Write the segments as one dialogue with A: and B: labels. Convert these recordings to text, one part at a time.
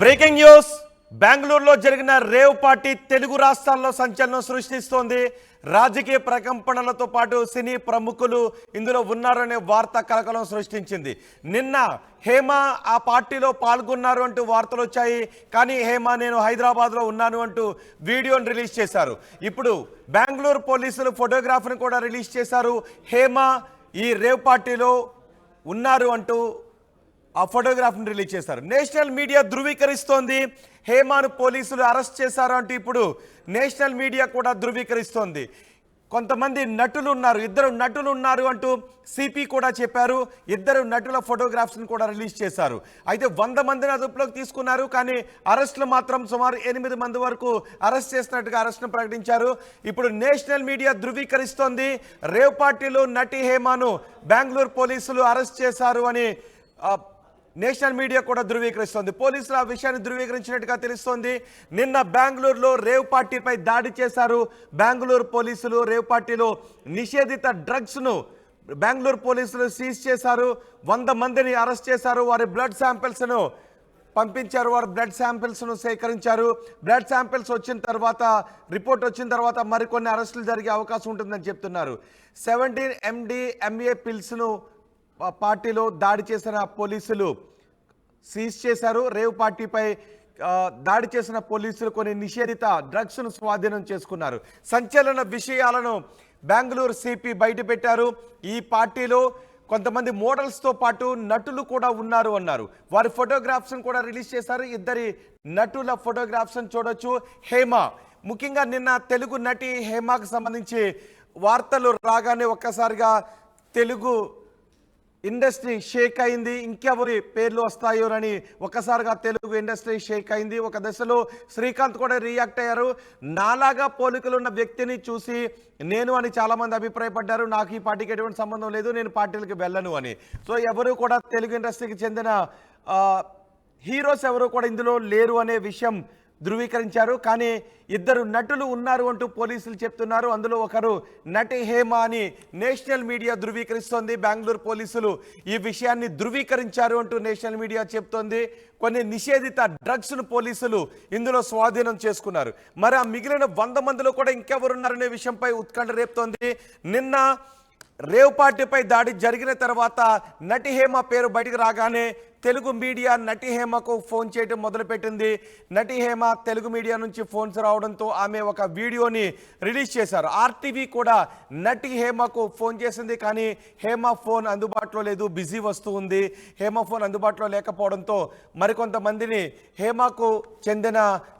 A: Breaking news. బెంగళూరులో జరిగిన rave party Telugu రాష్ట్రాల్లో సంచలనం సృష్టిస్తోంది. రాజకీయ ప్రకంపనలతో పాటు సినీ ప్రముఖులు ఇందులో ఉన్నారనే వార్త కలకలం సృష్టించింది. నిన్న హేమ ఆ పార్టీలో పాల్గొన్నారు అంటూ వార్తలు వచ్చాయి. కానీ హేమ నేను హైదరాబాద్లో ఉన్నాను అంటూ వీడియోను రిలీజ్ చేశారు. ఇప్పుడు బెంగళూరు పోలీసులు ఫోటోగ్రాఫ్ని కూడా రిలీజ్ చేశారు. హేమ ఈ రేవ్ పార్టీలో ఉన్నారు అంటూ ఆ ఫోటోగ్రాఫ్ని రిలీజ్ చేశారు. నేషనల్ మీడియా ధృవీకరిస్తోంది. హేమాను పోలీసులు అరెస్ట్ చేశారు అంటూ ఇప్పుడు నేషనల్ మీడియా కూడా ధృవీకరిస్తోంది. కొంతమంది నటులు ఉన్నారు ఇద్దరు నటులు ఉన్నారు అంటూ సిపి కూడా చెప్పారు. ఇద్దరు నటుల ఫోటోగ్రాఫ్స్ని కూడా రిలీజ్ చేశారు. అయితే వంద మందిని అదుపులోకి తీసుకున్నారు కానీ అరెస్టులు మాత్రం సుమారు ఎనిమిది మంది వరకు అరెస్ట్ చేసినట్టుగా అరెస్ట్ను ప్రకటించారు. ఇప్పుడు నేషనల్ మీడియా ధృవీకరిస్తోంది. రేవ్ పార్టీలో నటి హేమాను బెంగళూరు పోలీసులు అరెస్ట్ చేశారు అని నేషనల్ మీడియా కూడా ధృవీకరిస్తోంది. పోలీసులు ఆ విషయాన్ని ధృవీకరించినట్టుగా తెలుస్తోంది. నిన్న బెంగళూరులో రేవ్ పార్టీపై దాడి చేశారు. బెంగళూరు పోలీసులు రేవ్ పార్టీలో నిషేధిత డ్రగ్స్ను బెంగళూరు పోలీసులు సీజ్ చేశారు. వంద మందిని అరెస్ట్ చేశారు. వారి బ్లడ్ శాంపిల్స్ను పంపించారు. వారు బ్లడ్ శాంపిల్స్ను సేకరించారు. బ్లడ్ శాంపిల్స్ వచ్చిన తర్వాత రిపోర్ట్ వచ్చిన తర్వాత మరికొన్ని అరెస్టులు జరిగే అవకాశం ఉంటుందని చెప్తున్నారు. సెవెంటీన్ ఎండి ఎంఏ పిల్స్ను పార్టీలో దాడి చేసిన పోలీసులు సీజ్ చేశారు. రేవ్ పార్టీపై దాడి చేసిన పోలీసులు కొన్ని నిషేధిత డ్రగ్స్ను స్వాధీనం చేసుకున్నారు. సంచలన విషయాలను బెంగళూరు సిపి బయటపెట్టారు. ఈ పార్టీలో కొంతమంది మోడల్స్తో పాటు నటులు కూడా ఉన్నారు అన్నారు. వారి ఫోటోగ్రాఫ్స్ను కూడా రిలీజ్ చేశారు. ఇద్దరి నటుల ఫోటోగ్రాఫ్స్ని చూడొచ్చు. హేమ ముఖ్యంగా నిన్న తెలుగు నటి హేమకు సంబంధించి వార్తలు రాగానే ఒక్కసారిగా తెలుగు ఇండస్ట్రీ షేక్ అయింది ఇంకెవరి పేర్లు వస్తాయోనని ఒక్కసారిగా తెలుగు ఇండస్ట్రీ షేక్ అయింది. ఒక దశలో శ్రీకాంత్ కూడా రియాక్ట్ అయ్యారు. నాలాగా పోలికలు ఉన్న వ్యక్తిని చూసి నేను అని చాలామంది అభిప్రాయపడ్డారు. నాకు ఈ పార్టీకి ఎటువంటి సంబంధం లేదు నేను పార్టీలకు వెళ్ళను అని. సో ఎవరు కూడా తెలుగు ఇండస్ట్రీకి చెందిన హీరోస్ ఎవరు కూడా ఇందులో లేరు అనే విషయం ధృవీకరించారు. కానీ ఇద్దరు నటులు ఉన్నారు అంటూ పోలీసులు చెప్తున్నారు. అందులో ఒకరు నటి హేమ అని నేషనల్ మీడియా ధృవీకరిస్తోంది. బెంగళూరు పోలీసులు ఈ విషయాన్ని ధృవీకరించారు అంటూ నేషనల్ మీడియా చెప్తోంది. కొన్ని నిషేధిత డ్రగ్స్ను పోలీసులు ఇందులో స్వాధీనం చేసుకున్నారు. మరి ఆ మిగిలిన వంద మందిలో కూడా ఇంకెవరున్నారనే విషయంపై ఉత్కంఠ రేపుతోంది. నిన్న రేవ్ పార్టీపై దాడి జరిగిన తర్వాత నటి హేమ పేరు బయటకు రాగానే తెలుగు మీడియా నటి హేమకు ఫోన్ చేయడం మొదలుపెట్టింది. నటి హేమ తెలుగు మీడియా నుంచి ఫోన్స్ రావడంతో ఆమె ఒక వీడియోని రిలీజ్ చేశారు. ఆర్టీవీ కూడా నటి హేమకు ఫోన్ చేసింది కానీ హేమ ఫోన్ అందుబాటులో లేదు బిజీ వస్తూ ఉంది. హేమ ఫోన్ అందుబాటులో లేకపోవడంతో మరికొంతమందిని హేమకు చెందిన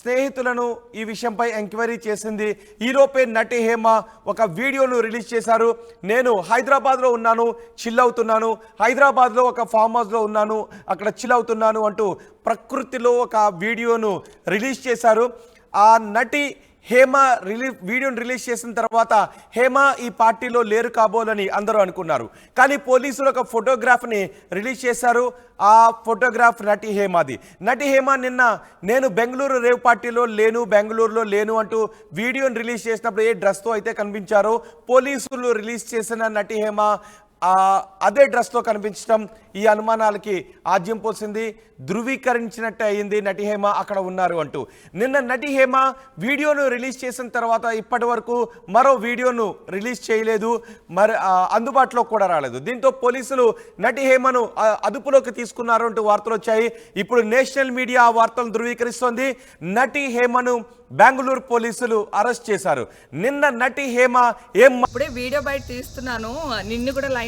A: స్నేహితులను ఈ విషయంపై ఎంక్వైరీ చేసింది. ఈలోపే నటి హేమ ఒక వీడియోను రిలీజ్ చేశారు. నేను హైదరాబాద్లో ఉన్నాను చిల్ అవుతున్నాను. హైదరాబాద్లో ఒక ఫామ్ హౌస్లో ఉన్నాను. అక్కడ చిల్ అవుతున్నాను అంటూ ప్రకృతిలో ఒక వీడియోను రిలీజ్ చేశారు. ఆ నటి హేమ రిలీజ్ వీడియోని రిలీజ్ చేసిన తర్వాత హేమ ఈ పార్టీలో లేరు కాబోలని అందరూ అనుకున్నారు. కానీ పోలీసులు ఒక ఫోటోగ్రాఫ్ని రిలీజ్ చేశారు. ఆ ఫోటోగ్రాఫ్ నటి హేమాది. నటి హేమ నిన్న నేను బెంగళూరు రేవ్ పార్టీలో లేను బెంగళూరులో లేను అంటూ వీడియోని రిలీజ్ చేసినప్పుడు ఏ డ్రెస్తో అయితే కనిపించారో పోలీసులు రిలీజ్ చేసిన నటి హేమ అదే డ్రెస్తో కనిపించడం ఈ అనుమానాలకి ఆద్యం పోసింది. ధృవీకరించినట్టే అయింది నటి హేమ అక్కడ ఉన్నారు అంటూ. నిన్న నటి హేమ వీడియోను రిలీజ్ చేసిన తర్వాత ఇప్పటి వరకు మరో వీడియోను రిలీజ్ చేయలేదు. మరి అందుబాటులో కూడా రాలేదు. దీంతో పోలీసులు నటి హేమను అదుపులోకి తీసుకున్నారు అంటూ వార్తలు వచ్చాయి. ఇప్పుడు నేషనల్ మీడియా ఆ వార్తలను ధృవీకరిస్తోంది. నటి హేమను బెంగళూరు పోలీసులు అరెస్ట్ చేశారు. నిన్న నటి హేమ ఏం
B: ఇప్పుడే వీడియో బయట తీస్తున్నాను. నిన్ను కూడా లైన్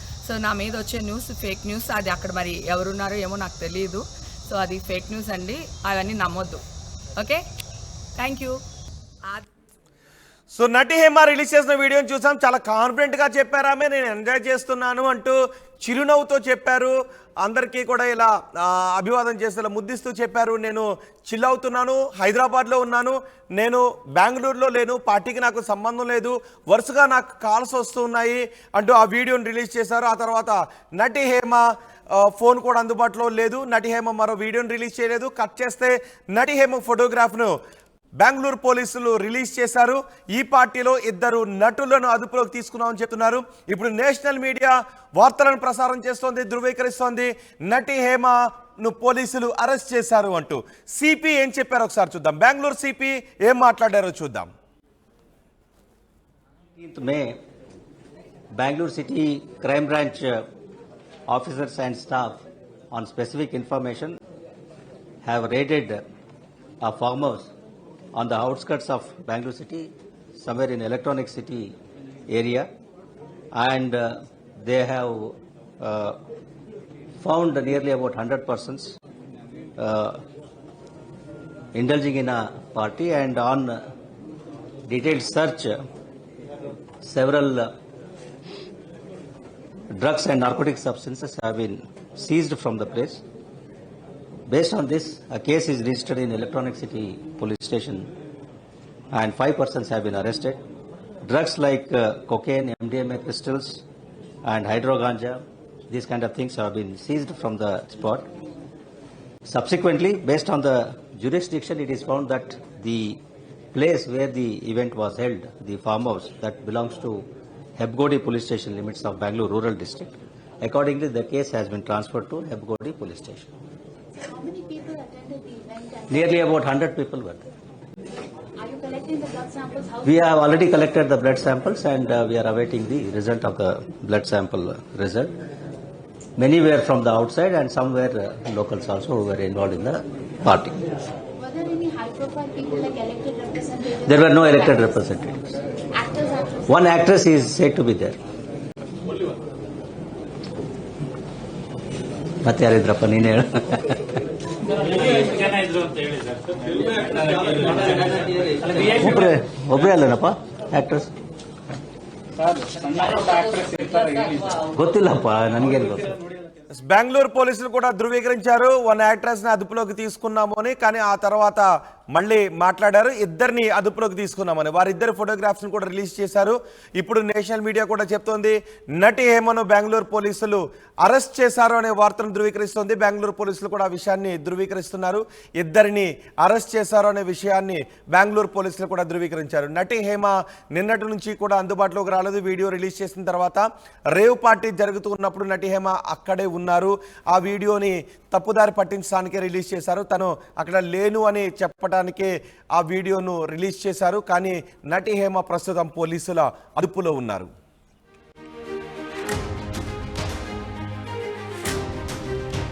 B: సో నా మీద వచ్చే న్యూస్ ఫేక్ న్యూస్ అది అక్కడ మరి ఎవరున్నారో ఏమో నాకు తెలియదు సో అది ఫేక్ న్యూస్ అండి అవన్నీ నమ్మొద్దు. ఓకే? Thank you.
A: సో నటి హేమ రిలీజ్ చేసిన వీడియోని చూసాం. చాలా కాన్ఫిడెంట్గా చెప్పారు ఆమె. నేను ఎంజాయ్ చేస్తున్నాను అంటూ చిరునవ్వుతో చెప్పారు. అందరికీ కూడా ఇలా అభివాదం చేసేలా ముద్దిస్తూ చెప్పారు. నేను చిల్ అవుతున్నాను హైదరాబాద్లో ఉన్నాను. నేను బెంగళూరులో లేను. పార్టీకి నాకు సంబంధం లేదు. వరుసగా నాకు కాల్స్ వస్తున్నాయి అంటూ ఆ వీడియోని రిలీజ్ చేశారు. ఆ తర్వాత నటి హేమ ఫోన్ కూడా అందుబాటులో లేదు. నటి హేమ మరో వీడియోని రిలీజ్ చేయలేదు. కట్ చేస్తే నటి హేమ ఫోటోగ్రాఫ్ను బెంగళూరు పోలీసులు రిలీజ్ చేశారు. ఈ పార్టీలో ఇద్దరు నటులను అదుపులోకి తీసుకున్నామని చెప్తున్నారు. ఇప్పుడు నేషనల్ మీడియా వార్తలను ప్రసారం చేస్తోంది ధృవీకరిస్తోంది. నటి హేమను పోలీసులు అరెస్ట్ చేశారు అంటూ సిపి ఏం చెప్పారో ఒకసారి చూద్దాం. బెంగళూరు సిపి ఏం మాట్లాడారో చూద్దాం.
C: May Bengaluru city crime branch officers and staff on specific information have raided a farm house on the outskirts of Bangalore City, somewhere in Electronic City area, and uh, they have uh, found nearly about 100 persons uh, indulging in a party and on detailed search several uh, drugs and narcotic substances have been seized from the place. Based on this, a case is registered in Electronic City Police Station and five persons have been arrested. Drugs like uh, cocaine, MDMA crystals and hydroganja, these kind of things have been seized from the spot. Subsequently, based on the jurisdiction, it is found that the place where the event was held, the farmhouse that belongs to Hebgodi Police Station limits of Bangalore Rural District. Accordingly, the case has been transferred to Hebgodi Police Station.
D: How many people attended the event and
C: Nearly about 100 people were there.
D: are you collecting the blood samples? How
C: We have already collected the blood samples and uh, we are awaiting the result of the blood sample uh, result. Many were from the outside and some were uh, locals also who were involved in the party.
D: Were there any high profile people like elected representatives?
C: There were no elected representatives.
D: Actors, actresses?
C: One actress is said to be there. ಮತ್ತೆ ಯಾರಿದ್ರಪ್ಪ ನೀನು ಹೇಳು ಒಬ್ರೇ ಒಬ್ರೇ ಅಲ್ಲನಪ್ಪ actress ಗೊತ್ತಿಲ್ಲಪ್ಪ ನನಗೇನು ಗೊತ್ತು
A: బెంగళూరు పోలీసులు కూడా ధృవీకరించారు వన్ యాక్ట్రెస్ ని అదుపులోకి తీసుకున్నాము అని కానీ ఆ తర్వాత మళ్ళీ మాట్లాడారు. ఇద్దరిని అదుపులోకి తీసుకున్నామని. వారిద్దరు ఫోటోగ్రాఫ్స్ని కూడా రిలీజ్ చేశారు. ఇప్పుడు నేషనల్ మీడియా కూడా చెప్తోంది నటి హేమను బెంగళూరు పోలీసులు అరెస్ట్ చేశారు అనే వార్తను ధృవీకరిస్తోంది. బెంగళూరు పోలీసులు కూడా ఆ విషయాన్ని ధృవీకరిస్తున్నారు. ఇద్దరిని అరెస్ట్ చేశారు అనే విషయాన్ని బెంగళూరు పోలీసులు కూడా ధృవీకరించారు. నటి హేమ నిన్నటి నుంచి కూడా అందుబాటులోకి రాలేదు. వీడియో రిలీజ్ చేసిన తర్వాత రేవ్ పార్టీ జరుగుతున్నప్పుడు నటి హేమ అక్కడే ఉన్నారు. ఆ వీడియోని తప్పుదారి పట్టించడానికి రిలీజ్ చేశారు. తను అక్కడ లేను అని చెప్పడానికి ఆ వీడియోను రిలీజ్ చేశారు. కానీ నటి హేమ ప్రస్తుతం పోలీసుల అదుపులో ఉన్నారు.